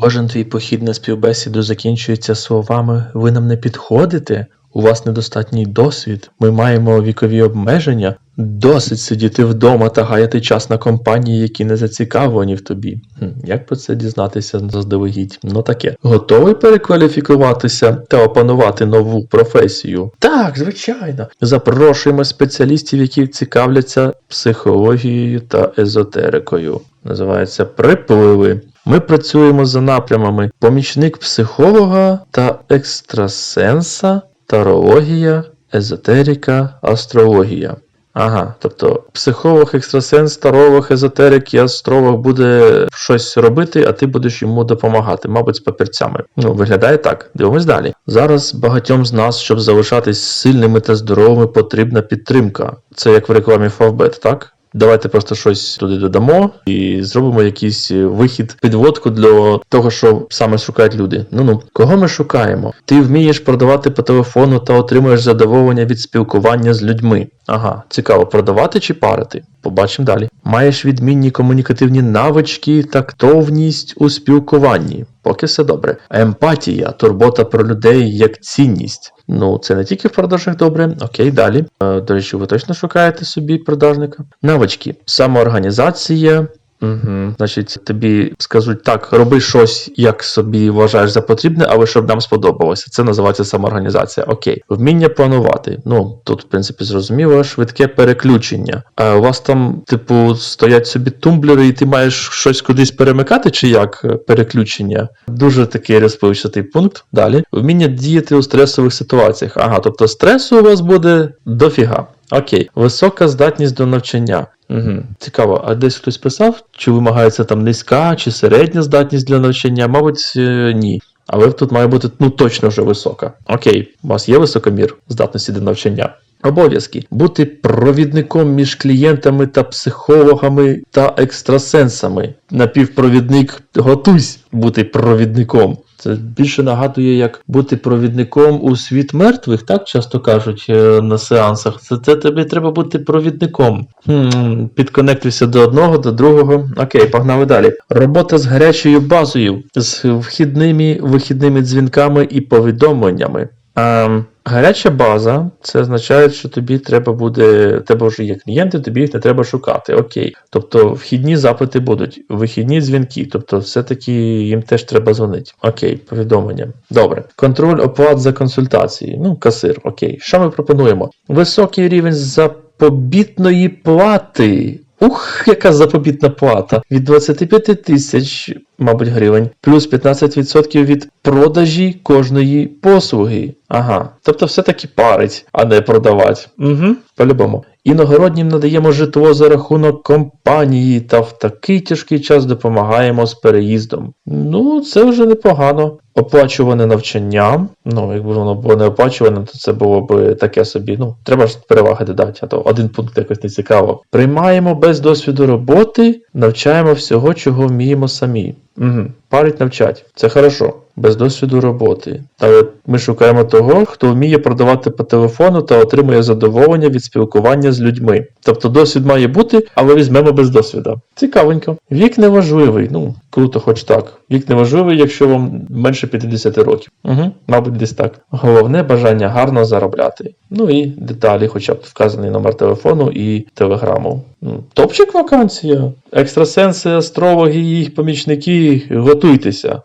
Кожен твій похід на співбесіду закінчується словами Ви нам не підходите, у вас недостатній досвід, ми маємо вікові обмеження. Досить сидіти вдома та гаяти час на компанії, які не зацікавлені в тобі. Хм, як про це дізнатися заздалегідь? Ну таке. Готовий перекваліфікуватися та опанувати нову професію? Так, звичайно. Запрошуємо спеціалістів, які цікавляться психологією та езотерикою. Називається припливи. Ми працюємо за напрямами помічник психолога та екстрасенса, тарологія, езотерика, астрологія. Ага, тобто психолог, екстрасенс, таролог, езотерик і астролог буде щось робити, а ти будеш йому допомагати, мабуть, з папірцями. Ну, виглядає так. Дивимось далі. Зараз багатьом з нас, щоб залишатись сильними та здоровими, потрібна підтримка. Це як в рекламі Favbet, так? Давайте просто щось туди додамо і зробимо якийсь е, вихід, підводку для того, що саме шукають люди. Ну ну, кого ми шукаємо? Ти вмієш продавати по телефону та отримуєш задоволення від спілкування з людьми. Ага, цікаво, продавати чи парити? Побачимо далі. Маєш відмінні комунікативні навички, тактовність у спілкуванні. Поки все добре. Емпатія, турбота про людей як цінність. Ну, це не тільки в продажах добре. Окей, далі. Е, До речі, ви точно шукаєте собі продажника. Навички, самоорганізація. Угу. Значить, тобі скажуть так, роби щось, як собі вважаєш за потрібне, але щоб нам сподобалося. Це називається самоорганізація. Окей. Вміння планувати. Ну, тут, в принципі, зрозуміло, швидке переключення. А у вас там, типу, стоять собі тумблери, і ти маєш щось кудись перемикати, чи як е, переключення? Дуже такий розпливчатий пункт. Далі. Вміння діяти у стресових ситуаціях. Ага, тобто стресу у вас буде дофіга. Окей, висока здатність до навчання. Угу. Цікаво, а десь хтось писав, чи вимагається там низька, чи середня здатність для навчання? Мабуть, е, ні. Але тут має бути ну точно вже висока. Окей, у вас є високомір здатності до навчання. Обов'язки бути провідником між клієнтами та психологами та екстрасенсами. Напівпровідник, готуйсь бути провідником. Це більше нагадує, як бути провідником у світ мертвих, так часто кажуть е, на сеансах. Це, це тобі треба бути провідником. Хм, підконектуйся до одного, до другого. Окей, погнали далі. Робота з гарячою базою, з вхідними вихідними дзвінками і повідомленнями. А, гаряча база це означає, що тобі треба буде, тебе вже є клієнти, тобі їх не треба шукати. Окей. Тобто вхідні запити будуть, вихідні дзвінки, тобто все-таки їм теж треба дзвонити. Окей, повідомлення. Добре. Контроль оплат за консультації. Ну, касир, окей. Що ми пропонуємо? Високий рівень запобітної плати. Ух, яка запобітна плата. Від 25 тисяч, мабуть, гривень, плюс 15% від продажі кожної послуги. Ага. Тобто все-таки парить, а не продавати. Угу, по-любому. Іногороднім надаємо житло за рахунок компанії та в такий тяжкий час допомагаємо з переїздом. Ну, це вже непогано. Оплачуване навчання. Ну, якби воно було не оплачуване, то це було б таке собі. Ну, треба ж переваги додати, а то один пункт якось не цікаво. Приймаємо без досвіду роботи, навчаємо всього, чого вміємо самі. Угу. Парить навчать. Це хорошо. Без досвіду роботи. Але ми шукаємо того, хто вміє продавати по телефону та отримує задоволення від спілкування з людьми. Тобто досвід має бути, але візьмемо без досвіду. Цікавенько. Вік не важливий. Ну, круто, хоч так. Вік не важливий, якщо вам менше 50 років. Угу, мабуть, десь так. Головне бажання гарно заробляти. Ну і деталі, хоча б вказаний номер телефону і телеграму. Ну, Топчик вакансія. Екстрасенси, астрологи і їх помічники, готуйтеся.